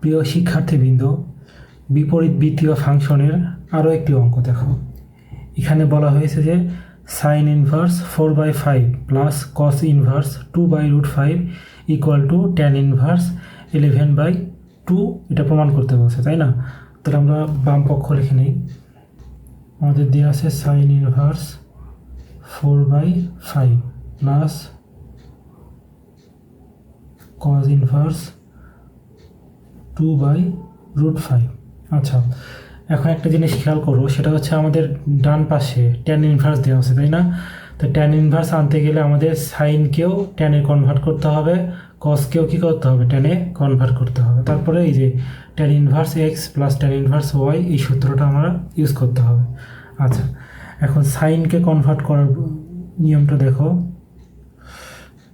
প্রিয় শিক্ষার্থীবৃন্দ, বিপরীত বৃত্তীয় ফাংশনের আরও একটি অঙ্ক দেখো। এখানে বলা হয়েছে যে sine inverse four by five plus cos inverse two by root five equal to tan inverse eleven by two এটা প্রমাণ করতে বলছে, তাই না? তাহলে আমরা বাম পক্ষ লিখে নিই। আমাদের দেওয়া আছে sine inverse four by five plus cos inverse two by root five. আচ্ছা এখন একটা জিনিস খেয়াল করো, সেটা হচ্ছে আমাদের ডান পাশে ট্যান ইনভার্স দেওয়া আছে, তাই না? তো ট্যান ইনভার্স আনতে গেলে আমাদের সাইনকেও ট্যানে কনভার্ট করতে হবে কসকেও কী করতে হবে? ট্যানে কনভার্ট করতে হবে। তারপরে এই যে tan inverse x plus tan inverse y এই সূত্রটা আমরা ইউজ করতে হবে। আচ্ছা এখন সাইনকে কনভার্ট করার নিয়মটা দেখো।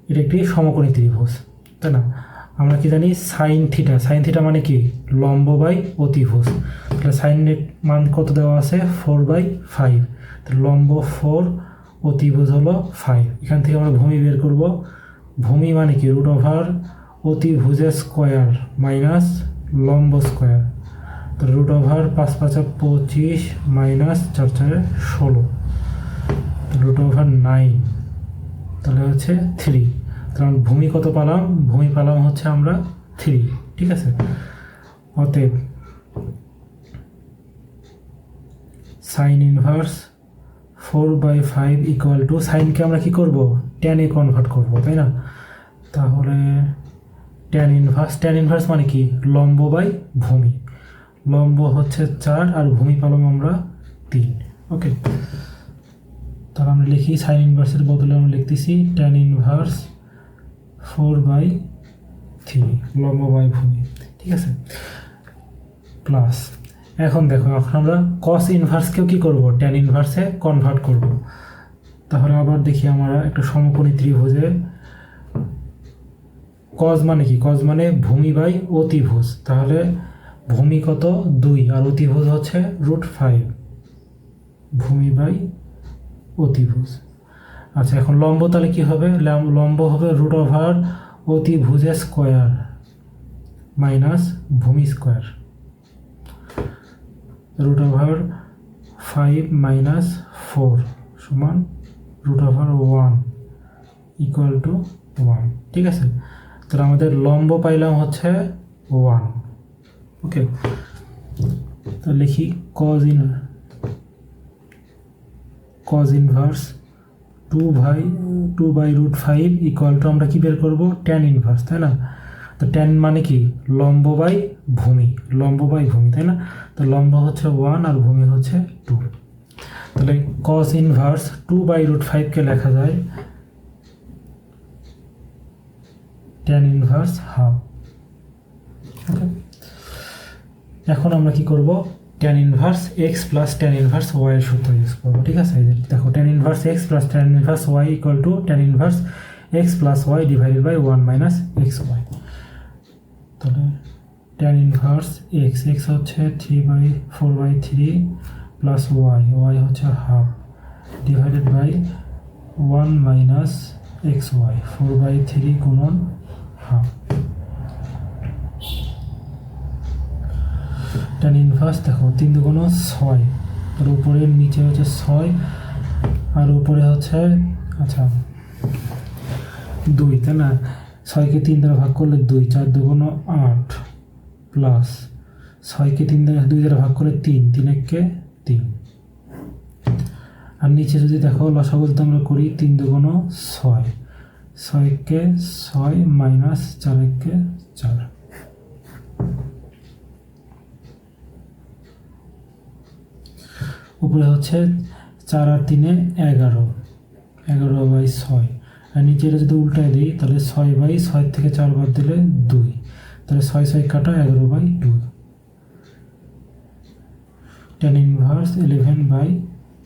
এটা একটি সমকোণী ত্রিভুজ, তাই না? আমরা কি জানি? সাইন থিটা সাইন থিটা মানে কি? লম্ব বাই অতিভুজ। তাহলে সাইনের মান কত দেওয়া আছে? ফোর বাই ফাইভ তাহলে লম্ব ফোর অতিভুজ হলো ফাইভ এখান থেকে আমরা ভূমি বের করব। ভূমি মানে কি? রুট ওভার অতিভুজের স্কোয়ার মাইনাস লম্ব স্কোয়ার তো রুট ওভার পাঁচ পাঁচা পঁচিশ মাইনাস চার চারে ষোলো। রুট ওভার নাইন তাহলে হচ্ছে থ্রি কারণ ভূমি কত পালাম? ভূমি পালাম হচ্ছে আমরা থ্রি ঠিক আছে? অতএব sine inverse four by five equal to সাইনকে আমরা কী করব? টেনে কনভার্ট করব, তাই না? তাহলে ট্যান ইনভার্স ট্যান ইনভার্স মানে কি? লম্ব বাই ভূমি। লম্ব হচ্ছে চার আর ভূমি পালাম আমরা তিন। ওকে তাহলে আমরা লিখি সাইন ইনভার্সের বদলে আমরা লিখতেছি tan inverse four by three, লম্ব বাই ভূমি ঠিক আছে? প্লাস এখন দেখো, এখন আমরা কস ইনভার্সকেও কী করব? ট্যান ইনভার্সে কনভার্ট করব। তাহলে আবার দেখি আমরা একটা সমকোণী ত্রিভুজে কজ মানে কি? কজ মানে ভূমি বাই অতিভুজ। তাহলে ভূমি কত? দুই। আর অতিভুজ হচ্ছে রুট ফাইভ ভূমি বাই অতিভুজ। আচ্ছা এখন লম্ব তাহলে কী হবে? লম্ব হবে রুট ওভার অতিভুজের স্কোয়ার মাইনাস ভূমি square. Root over five minus four সমান root over one equal to one. ঠিক আছে? তাহলে আমাদের লম্ব পাইলাম হচ্ছে ওয়ান। ওকে? তো লিখি cos in cos inverse two by two by root five equal to আমরা কী বের করব? ট্যান ইনভার্স তাই না? তো ট্যান মানে কি? লম্ব বাই ভূমি, লম্ব বাই ভূমি, তাই না? তো লম্ব হচ্ছে ওয়ান আর ভূমি হচ্ছে টু তাহলে cos inverse two by root ফাইভকে লেখা যায় ট্যান ইনভার্স হাফ এখন আমরা কি করব? Tan inverse x plus tan inverse y এর সূত্র ইউজ করব, ঠিক আছে? দেখো tan inverse x plus tan inverse y equal to tan inverse x plus y divided by one minus x y তাহলে ট্যান ইনভার্স এক্স এক্স হচ্ছে three by four by three plus y y হচ্ছে half divided by one minus X Y four by three গুণন half tan inverse দেখো, তিন দুগুণ ছয়। আর উপরে, নিচে হচ্ছে ছয়, আর উপরে হচ্ছে আচ্ছা দুই, তাই না? ছয়কে তিন দ্বারা ভাগ করলে দুই, চার দুগুণ আট প্লাস ছয়কে তিন দ্বারা, দুই দ্বারা ভাগ করলে তিন তিন এককে তিন। আর নিচে যদি দেখো লসাগু যদি আমরা করি তিন দুগুণ ছয়। ছয়কে ছয় মাইনাস চার এককে চার। উপরে হচ্ছে চার আর তিনে এগারো এগারো বাই ছয়। আর নিচে যদি উল্টায় দিই, তাহলে ছয় বাই ছয় থেকে চার বাদ দিলে দুই। তাহলে ছয় ছয় কাটা এগারো by two tan inverse eleven by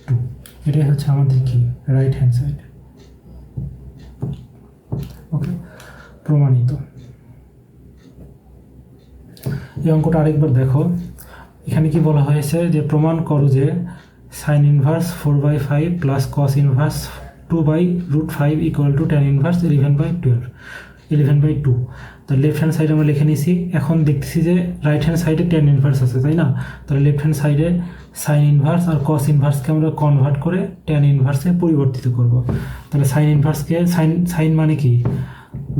two এটাই হচ্ছে আমাদের কি? রাইট হ্যান্ড সাইড ওকে প্রমাণিত। এই অঙ্কটা আরেকবার দেখো। এখানে কি বলা হয়েছে যে, প্রমাণ করো যে sine inverse four by five plus cos inverse two by root five equal to tan inverse eleven by twelve eleven by two তো লেফট হ্যান্ড সাইডে আমরা লিখে নিছি এখন দেখতেছি যে রাইট হ্যান্ড সাইডে টেন ইনভার্স আছে, তাই না? তাহলে লেফট হ্যান্ড সাইডে সাইন ইনভার্স আর কস ইনভার্সকে আমরা কনভার্ট করে টেন ইনভার্সে পরিবর্তিত করব। তাহলে সাইন ইনভার্সকে সাইন সাইন মানে কি?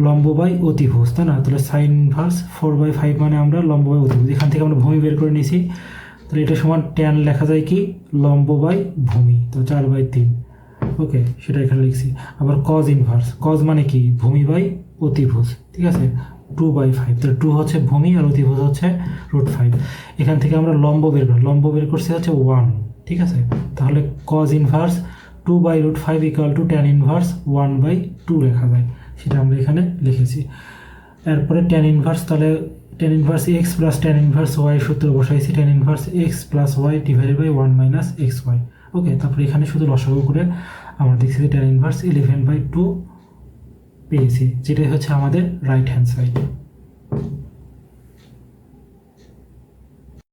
লম্ব বাই অতিভুজ, তাই না? তাহলে sine inverse four by five মানে আমরা লম্ব বাই অতিভুজ। এখান থেকে আমরা ভূমি বের করে নিয়েছি তাহলে এটা সমান ট্যান লেখা যায় কি? লম্ব বাই ভূমি। তো চার বাই তিন। ওকে, সেটা এখানে লিখছি। আবার কজ ইনভার্স কজ মানে কি? ভূমি বাই অতিভুজ। ঠিক আছে? টু বাই ফাইভ তাহলে টু হচ্ছে ভূমি আর অতিভুজ হচ্ছে রুট ফাইভ এখান থেকে আমরা লম্ব বের করি। লম্ব বের করছি হচ্ছে ওয়ান ঠিক আছে? তাহলে cos inverse two by root five equal to tan inverse one by two লেখা যায়। সেটা আমরা এখানে লিখেছি। এরপরে ট্যান ইনভার্স তাহলে tan inverse x plus tan inverse y সূত্র বসাইছি tan inverse x plus y divided by one minus x y okay তারপরে এখানে শুধু লসাগু করে আমরা দেখছি যে tan inverse eleven by two পেয়েছি, যেটাই হচ্ছে আমাদের রাইট হ্যান্ড সাইড